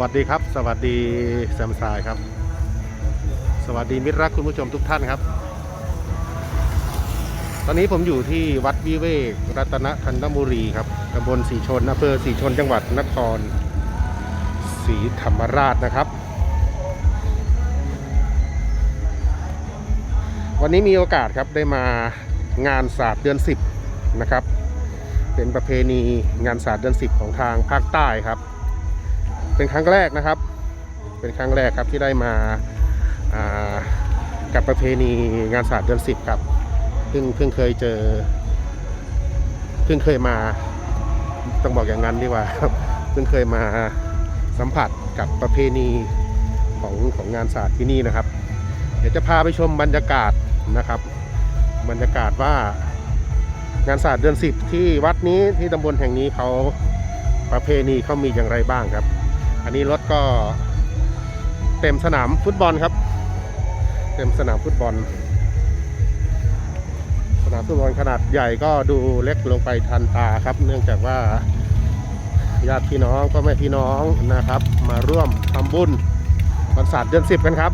วัสดีครับ สวัสดีแซมซายครับ สวัสดีมิตรรักคุณผู้ชมทุกท่านครับ ตอนนี้ผมอยู่ที่วัดวิเวกรัตนธัญบุรีครับตำบลสีชนอำเภอสีชนจังหวัดนครศรีธรรมราชนะครับ วันนี้มีโอกาสครับได้มางานศาสตร์เดือน 10 นะครับ เป็นประเพณีงานศาสตร์เดือน 10 ของทางภาคใต้ครับ เป็นครั้งแรกนะครับ เป็นครั้งแรกครับที่ได้มาากับประเพณีงานศาสตร์เดือน10ครับเพิ่งเพิ่งเคยเจอเพิ่งเคยมาต้องบอกอย่างนั้นดีกว่าครับเพิ่งเคยมาสัมผัสกับประเพณีของของงานศาสตร์ที่นี่นะครับ เดี๋ยวจะพาไปชมบรรยากาศนะครับ บรรยากาศว่างานศาสตร์เดือน10ที่วัดนี้ที่ตำบลแห่งนี้เขาประเพณีเขามีอย่างไรบ้างครับ อันนี้รถก็เต็มสนามฟุตบอลครับ เต็มสนามฟุตบอล สนามฟุตบอลขนาดใหญ่ก็ดูเล็กลงไปทันตาครับ เนื่องจากว่าญาติพี่น้องพ่อแม่พี่น้องนะครับ มาร่วมทำบุญวันศาสตร์เดือนสิบกันครับ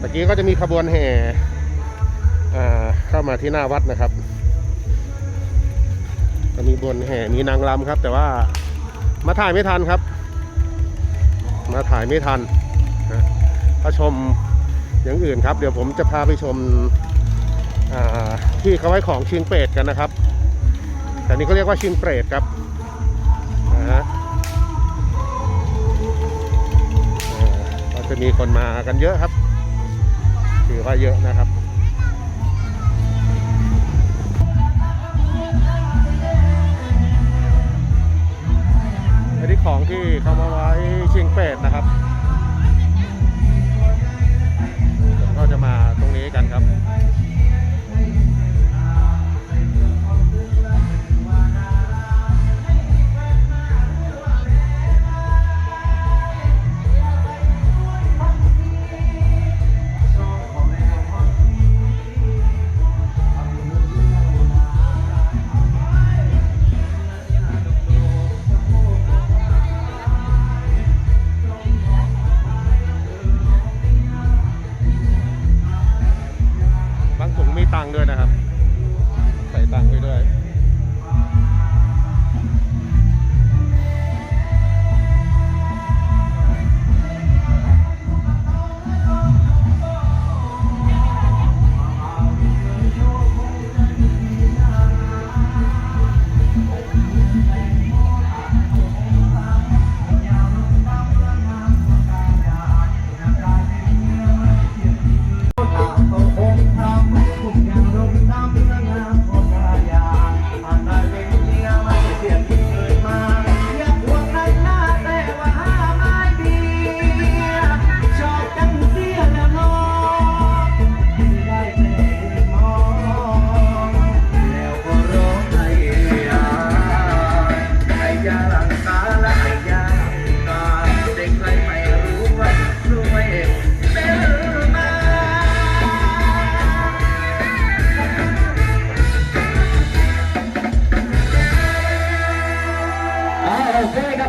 ตะกี้ก็จะมีขบวนแห่เข้ามาที่หน้าวัดนะครับจะมีบนแห่มีนางรำครับ แต่ว่า มาถ่ายไม่ทันครับ มาถ่ายไม่ทันนะถ้าชมอย่างอื่นครับ เดี๋ยวผมจะพาไปชมที่เขาไว้ของชิงเปรตกันนะครับแต่นี้เขาเรียกว่าชิงเปรตครับนะฮะก็จะมีคนมากันเยอะครับ ถือว่าเยอะนะครับ นที่ของที่เขามาไว้ชิงเป็ดนะครับ ก็จะมาตรงนี้กันครับ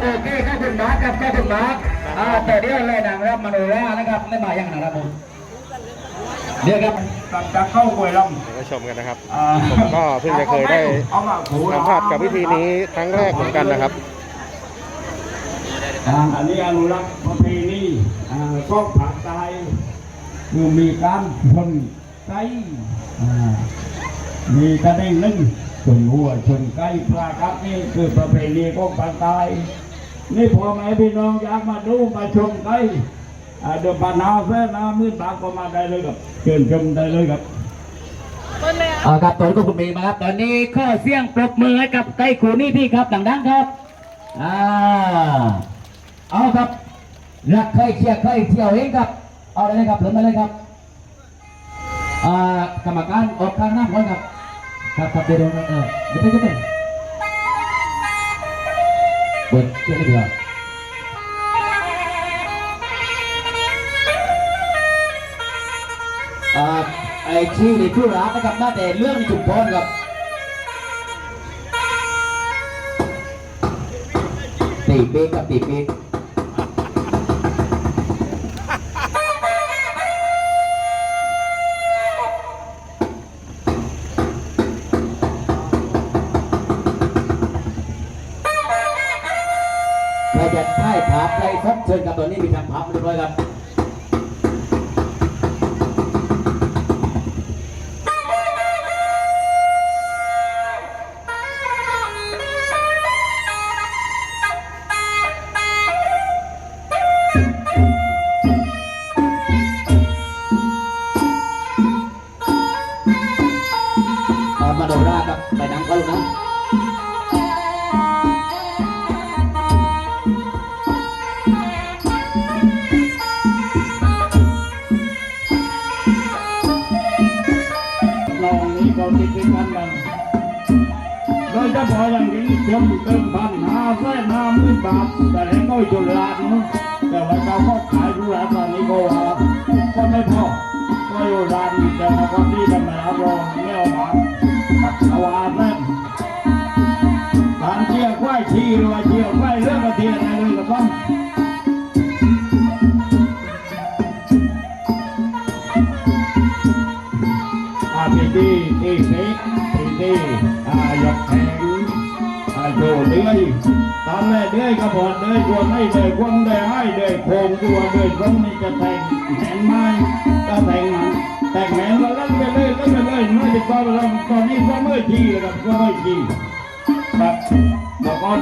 โอเคครับโอเคครับคุณมาร์คครับครับคุณมาร์คอ่าแต่เดี๋ยวเลยนางรับมโนรานะครับไม่มายังนะครับผมเดี๋ยวครับกับจะเข้าควยลเดี๋ยวก็ชมกันนะครับ ผมก็เพิ่งจะเคยได้เอามาถูสัมผัสกับวิธีนี้ครั้งแรกเหมือนกันนะครับอันนี้อนุรักษ์ประเพณีก็ผักตายคือมีการชนไก่มีกระเด้งนึ่งชนหัวชนไก่ปลาครับนี่คือประเพณีของผักตาย นี่พอไหมพี่น้องอยากมาดูมาชมไก่อ่าเดี๋ยวปานาเสนนามืดตาก็มาได้เลยครับเชิญชมได้เลยครับเอาครับตอนก็คุณมีมาครับ ตอนนี้ข้อเสียงปรบมือให้กับไก่ขูนี่พี่ครับดังๆครับอ่าเอาครับรักใครเชียร์ใครเที่ยวเองครับ เอาเลยครับเริ่มมาเลยครับอ่ากรรมการออกข้างหน้าก่อนครับ ครับครับเดี๋ยวเดี๋ยวเออเดี๋ยวเดี๋ยว เดี๋ยเปิดเชื่อเลยดีกว่าไอชื่อในชื่อร้านนะครับน่าแต่เรื่องจุดพรครับตีเบกกับตีเบกใครจะถ่ายภาพ ใครครับเชิญกับตัวนี้มีทำภาพเรียบร้อยครับ อย่างยิ่งชมเติมพันห้าแสนห้าหมื่นบาทแต่ให้ก็จุฬาดนู้านแต่ว่าเขาก็ขายดูแลตอนนี้ก็ว่าก็ไม่พอก็อยู่ร้านแต่มาคนที่ทำไมารับรองไม่เอามาตัดสวาแน่นทานเชี่ยวควายชีรือว่าเชี่ยวควายเรื่องกระเทียมอะไรเลยก็ต้องอาพีดีที่เซ็กพีดีอายกแข็งอา โยเดือยตามแม่เดือยก็บอกเดือยควรให้เดือยควงเดือยให้เดือยโคงตัวเดือยตรงนี้จะแต่งแหนไม้ก็แต่งมันแต่งแหนแล้วเล่นไปเลยเล่นไปเลยไม่ได้ก็ลองตอนนี้ก็ไม่ทีแล้วก็ไม่ทีแบบบอกก่อน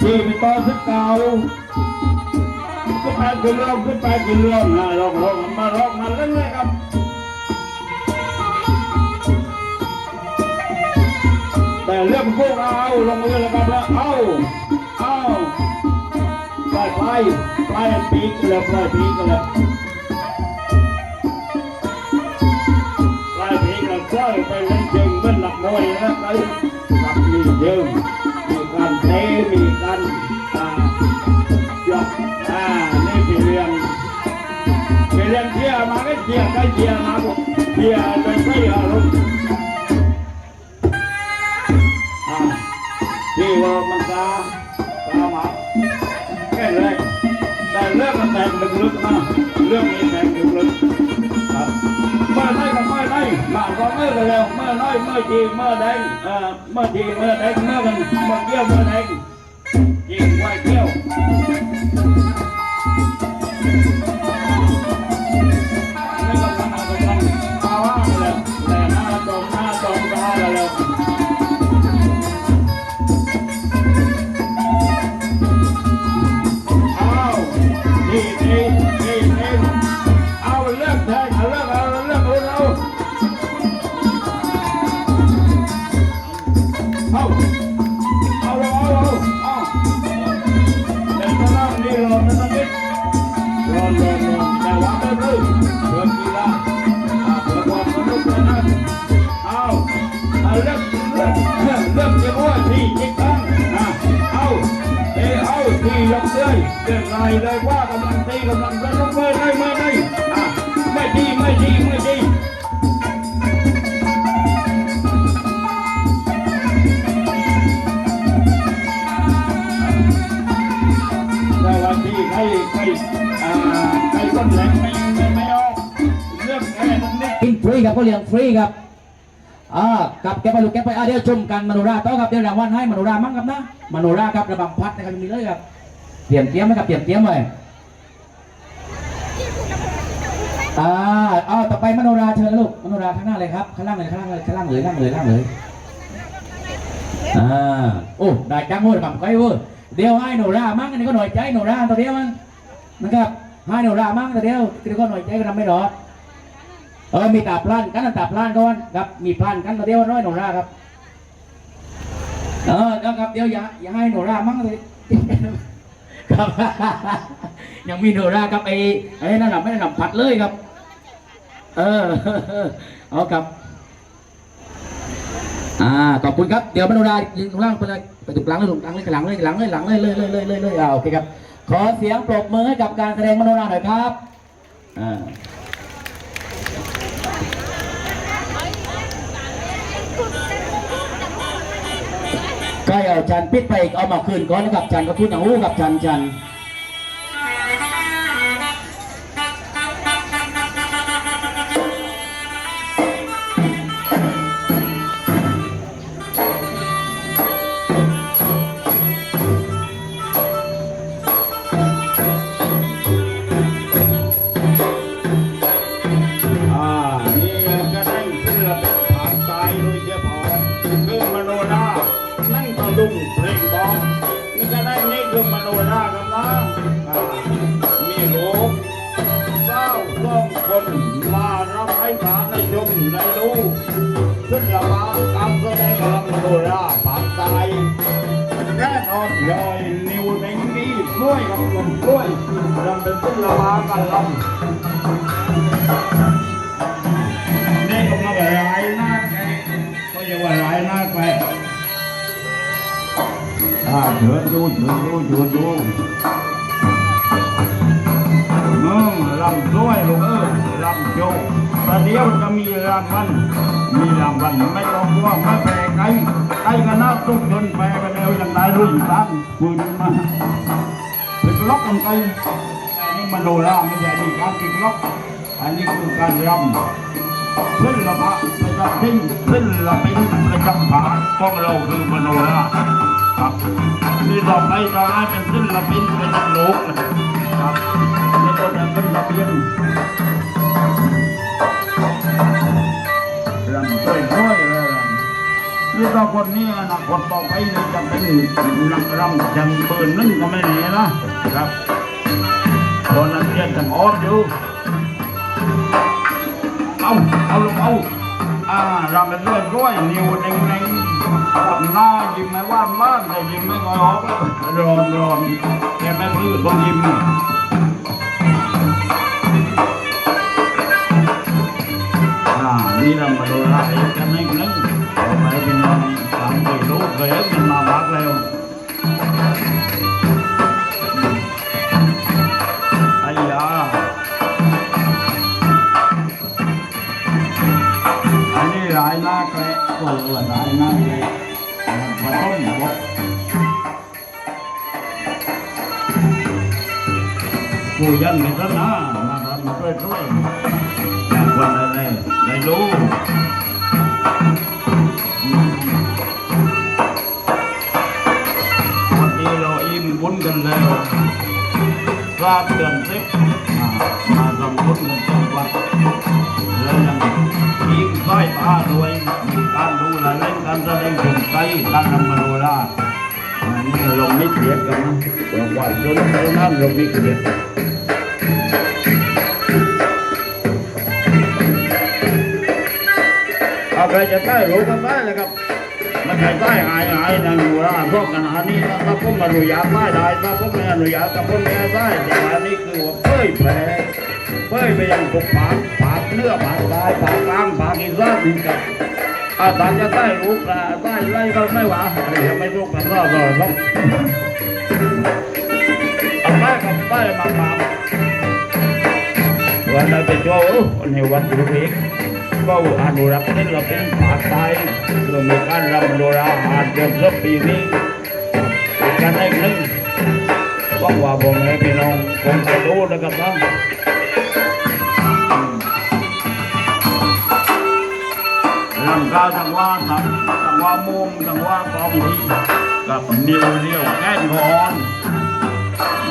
ที่ไปต่อสักเก่าขึ้นไปขึ้นลงขึ้นไปขึ้นลงนะลงลงมาลงมาเล่นเลยครับ แต่เรื่องพวกเราลงมือแล้วกันว่าเอาเอาปล่อยไปปล่อยปีกเลยปล่อยปีกเลยปล่อยปีกเลยปล่อยไปเล่นจริงเป็นหลักมวยนะไปกับมีเยิมมีการเตะมีการอ่ายกอ่านี่เป็นเรื่องเป็นเรื่องเชียร์มาก็เชียร์ก็เชียร์มาบอกเชียร์ ไหรก็เมื่อไหรหลานก็เมื่อกันแล้วเมื่อน้อยเมื่อทีเมื่อใดเอ่อเมื่อทีเมื่อใดเมื่อกันเมื่อเกี่ยวเมื่อใดยิงไว้เกี่ยว น่องไรเลยว่ากำลังตีกำลังจะลงมือได้มือได้อะไม่ดีไม่ดีไม่ดีแต่ว่าที่ใครใครอ่าใครต้นแหลงไม่ไม่ไม่ออกเรื่องแค่นั้นนิดกินฟรีครับก็เลี้ยงฟรีครับอ่ากับแกไปลูกแกไปอะเดี๋ยวชมกันมโนราต่อครับเดี๋ยวรางวัลให้มโนรามั่งครับนะมโนราครับระบำพัดนะครับมีเลยครับ เตรียมเตรียมไหมครับเตรียมเตรียมไว้อ่าเอาต่อไปมโนราเชิญนะลูกมโนราข้างหน้าเลยครับข้างล่างเลยข้างล่างเลยข้างล่างเลยข้างเลยข้างเลยอ่าโอ้ได้จังโว้ยบังไกเว้ยเดี๋ยวให้โนรามั่งอันนี้ก็หน่อยใจโนราตัวเดียวมันนะครับให้โนรามั่งตัวเดียวเดี๋ยวก็หน่อยใจก็ทำไม่รอดเออมีตาพลันกันตาพลันก่อนครับมีพลันกันมาเดียวร้อยหนูราครับเออครับเดี๋ยวอย่าอย่าให้หนูรามั่งเลย ครับ ยังมีโนราครับไอ้ไอ้นั่นน่ะไม่ได้นำผัดเลยครับ เออเอาครับอ่าขอบคุณครับเดี๋ยวมโนรายืนตรงล่างไปเลยไปตรงกลางเลยตรงกลางเลยหลังเลยหลังเลยหลังเลยเลยเลยเลยเลยเลยอ่าโอเคครับ ขอเสียงปรบมือให้กับการแสดงมโนราหน่อยครับอ่า ใกล้เอาจันปิดไปอีกเอามาคืนก่อนกับจันก็พูดหนังอู้กับจันจันอ่ ซึ่งละมาการแสดงของโนราผ่านตายแน่นอนยอยนิวในนี้กล้วยกับลมกล้วยรำเป็นซึ่งละมากันลำนี่ก็มาหลายหน้าแกก็อย่าว่าหลายหน้าแกอ่าเถิดดูเถิดดูดูมึงลำด้วยลูกเอ้ยลำโจ ประเดี๋ยวจะมีรางวัลมีรางวัลไม่ต้องกลัวไม่แพ้ใครใครก็น่าตุกจนแพ้ไปแล้วยังได้รุ่นตั้งปืนมาเป็นล็อกกันไปอันนี้มันโดนแล้วไม่ใช่นี่การติดล็อกอันนี้คือการรำขึ้นละพะประจำทิ้งขึ้นละเป็นประจำผาของเราคือมโนราครับนี่ต่อไปต่อไปเป็นขึ้นละเป็นประจำโลกนะครับนี่ก็จะขึ้นละเป็น นี่ต่อคนนี้อนาคตต่อไปนี่จะเป็นนักรำจังเปิดนึ่งก็ไม่แน่นะครับตอนนั้นเรียนจังออดอยู่เอาเอาลงเอาอ่ารำเป็นเลือดร้อยนิ้วเด้งเด้งหน้ายิ้มไม่ว่างว่างแต่ยิ้มไม่ค่อยออกร้อนร้อนแกไม่พื้นต้องยิ้มอ่านี่เรามาดูแลกันนิดนึง ยันกันซะนะมาทำมาช่วยช่วยอย่างคนอะไรได้รู้มวันนี้เราอิ่มบุญกันแล้วทราบเดือนสิบอ่มาทำบุญกันจังหวัดแล้วยังยิงก้อยตาด้วยมีการดูแลเล่นการแสดงผมไกการทำมโนราอันนี้เราไม่เกลียดกันนะเราไหวจนเท่านั้นเราไม่เกลียด ใครจะใต้รู้กันได้เลยครับ มันใครใต้หายหายนะหนูราพวกกันอันนี้ถ้าผมอนุญาตได้ได้ถ้าผมไม่อนุญาตกับผมไม่ได้แต่อันนี้คือว่าเป้ยแผลเพื่อไปยังทุกผากผากเนื้อผากลายผากกลางผากอีสานอีกกับอาตามจะใต้รูปละใต้ไรก็ไม่หวายังไม่รู้กันรอบรอบครับเอาไปกับไปมามาวันนั้นไปโจ้ในวันยุบิกก็อ นุรักษ์นี่เราเป็นผากไทยเรามีการรำโนราอาเดือนสักปีนี้เป็นการให้หนึ่งว่างว่าผมให้พี่น้องคงจะดูนะครับนะลำกาจังว่าสังจังว่ามุมจังว่ากองทีกับเนิวเนียวแก้นอน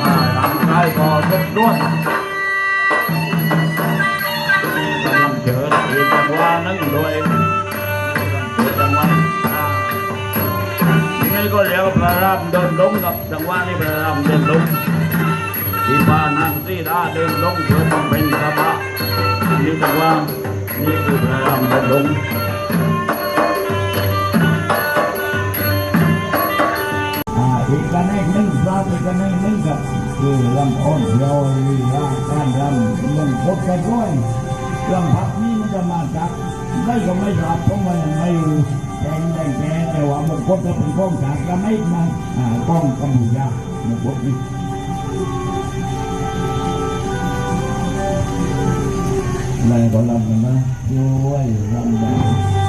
มาลำกายก็ทุกด้วย อีกจังหว่านั่งโดยลำเชิญจังว่านี่ก็เรียกว่าพระรามเดินลงกับจังหว่านี่พระรามเดินลงที่บ้านนั่งที่ด้าเดินลงเพื่อต้องเป็นสภานี่จังหว่านี่คือพระรามเดินลงอ่าอีกกันให้นึ่งพระอีกกันให้นึ่งกับคือลำอ้อนเราลีลาการรำมันพบกันด้วยลำพักนี้ จะมาจากไม่ก็ไม่ทราบเพราะมันไม่รู้แดงแดงแดงแต่ว่าบางคนจะเป็นกล้องจากก็ไม่มาอ่ากล้องกัมพูชามันพบนี่แรงก็ลำกันนะด้วยลำนะ